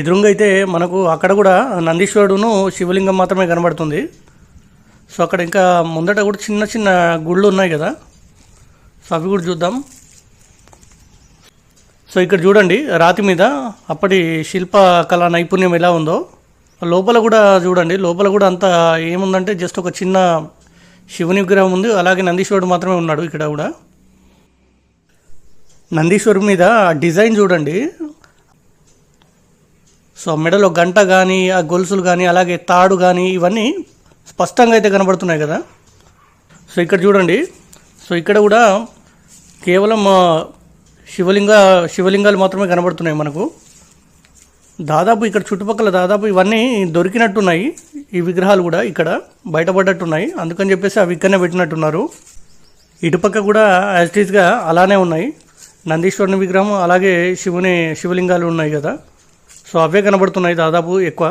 ఎదురుంగా అయితే మనకు అక్కడ కూడా నందీశ్వరుడును శివలింగం మాత్రమే కనబడుతుంది. సో అక్కడ ఇంకా ముందట కూడా చిన్న చిన్న గుళ్ళు ఉన్నాయి కదా. సో అవి కూడా చూద్దాం. సో ఇక్కడ చూడండి రాతి మీద అప్పటి శిల్ప కళా నైపుణ్యం ఎలా ఉందో. లోపల కూడా చూడండి లోపల కూడా అంత ఏముందంటే జస్ట్ ఒక చిన్న శివుని విగ్రహం ఉంది అలాగే నందీశ్వరుడు మాత్రమే ఉన్నాడు ఇక్కడ కూడా. నందీశ్వరుడు మీద డిజైన్ చూడండి సో మెడలో గంట కానీ ఆ గొలుసులు కానీ అలాగే తాడు కానీ ఇవన్నీ స్పష్టంగా అయితే కనబడుతున్నాయి కదా. సో ఇక్కడ చూడండి. సో ఇక్కడ కూడా కేవలం శివలింగ శివలింగాలు మాత్రమే కనబడుతున్నాయి మనకు. దాదాపు ఇక్కడ చుట్టుపక్కల దాదాపు ఇవన్నీ దొరికినట్టున్నాయి. ఈ విగ్రహాలు కూడా ఇక్కడ బయటపడ్డట్టున్నాయి. అందుకని చెప్పేసి అవి ఇక్కడనే పెట్టినట్టున్నారు. ఇటుపక్క కూడా యాజ్టీజ్గా అలానే ఉన్నాయి. నందీశ్వరుని విగ్రహం అలాగే శివుని శివలింగాలు ఉన్నాయి కదా. సో అవే కనబడుతున్నాయి దాదాపు ఎక్కువ.